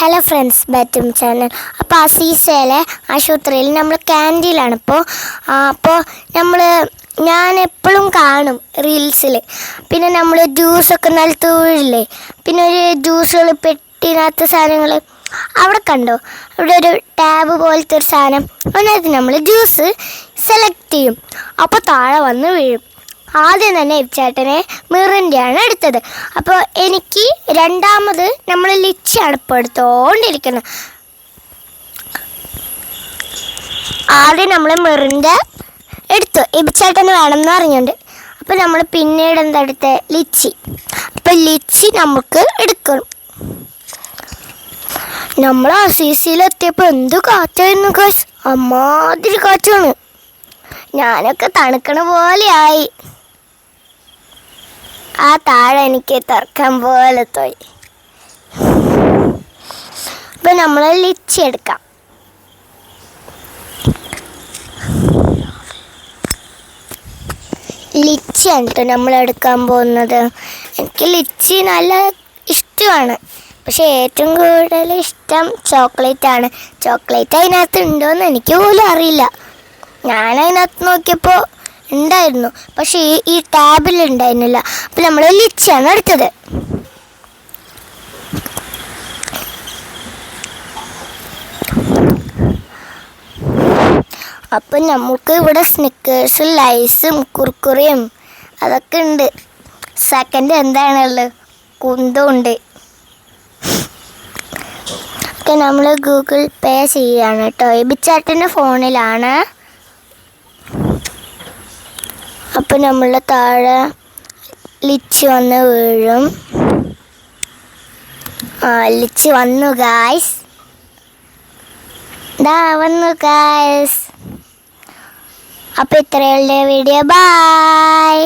Hello friends ബാറ്റും channel അപ്പോൾ അസീസയിലെ ആശുപത്രിയിൽ നമ്മൾ ക്യാന്റീനിലാണ് ഇപ്പോൾ അപ്പോൾ നമ്മൾ ഞാൻ എപ്പോഴും കാണും റീൽസിൽ പിന്നെ നമ്മൾ ജ്യൂസൊക്കെ നല്ല തൂഴില്ലേ പിന്നെ ഒരു ജ്യൂസുകൾ പെട്ടിനകത്ത് സാധനങ്ങൾ അവിടെ കണ്ടോ? അവിടെ ഒരു ടാബ് പോലത്തെ ഒരു സാധനം. അതിനകത്ത് നമ്മൾ ജ്യൂസ് സെലക്ട് ചെയ്യും. അപ്പോൾ താഴെ വന്ന് വീഴും. ആദ്യം തന്നെ ചേട്ടനെ മിറിന്റെയാണ് എടുത്തത്. അപ്പോൾ എനിക്ക് രണ്ടാമത് നമ്മൾ ലിച്ചിയാണ് ഇപ്പോൾ എടുത്തുകൊണ്ടിരിക്കുന്നത് ആദ്യം നമ്മൾ മിറിന്റെ എടുത്തു. എബിച്ചേട്ടന് വേണമെന്ന് അറിഞ്ഞുണ്ട് അപ്പോൾ നമ്മൾ പിന്നീട് എന്താ എടുത്തത് ലിച്ചി. അപ്പോൾ ലിച്ചി നമുക്ക് എടുക്കണം. നമ്മൾ ആ സി സിയിലെത്തിയപ്പോൾ എന്ത് കാറ്റായിരുന്നു കാശ് അമ്മാതിരി കാറ്റാണ്. ഞാനൊക്കെ തണുക്കണ പോലെയായി. ആ താഴെ എനിക്ക് തർക്കം പോലെ തോയി അപ്പം നമ്മൾ ലിച്ചി എടുക്കാം. ലിച്ചിയാണ് കേട്ടോ നമ്മൾ എടുക്കാൻ പോകുന്നത്. എനിക്ക് ലിച്ചി നല്ല ഇഷ്ടമാണ്. പക്ഷെ ഏറ്റവും കൂടുതൽ ഇഷ്ടം ചോക്ലേറ്റ് ആണ്. ചോക്ലേറ്റ് അതിനകത്ത് ഉണ്ടോയെന്ന് എനിക്ക് പോലും അറിയില്ല. ഞാൻ അതിനകത്ത് നോക്കിയപ്പോൾ ഉണ്ടായിരുന്നു. പക്ഷേ ഈ ഈ ടാബിൽ ഉണ്ടായിരുന്നില്ല. അപ്പം നമ്മൾ ലിച്ചാണ് എടുത്തത്. അപ്പം നമുക്ക് ഇവിടെ സ്നിക്കേഴ്സും ലൈസും കുർക്കുറിയും അതൊക്കെ ഉണ്ട്. സെക്കൻഡ് എന്താണുള്ളത്? കുന്തമുണ്ട് ഒക്കെ നമ്മൾ ഗൂഗിൾ പേ ചെയ്യാണ് കേട്ടോ. എബിച്ചാട്ടിന്റെ ഫോണിലാണ്. അപ്പം നമ്മൾ താഴെ ലിച്ച് വന്ന് വീഴും. ആ ലിച്ച് വന്നു ഗായ്സ് ദാ വന്നു ഗായ്സ് അപ്പം ഇത്രയുള്ള വീഡിയോ. ബൈ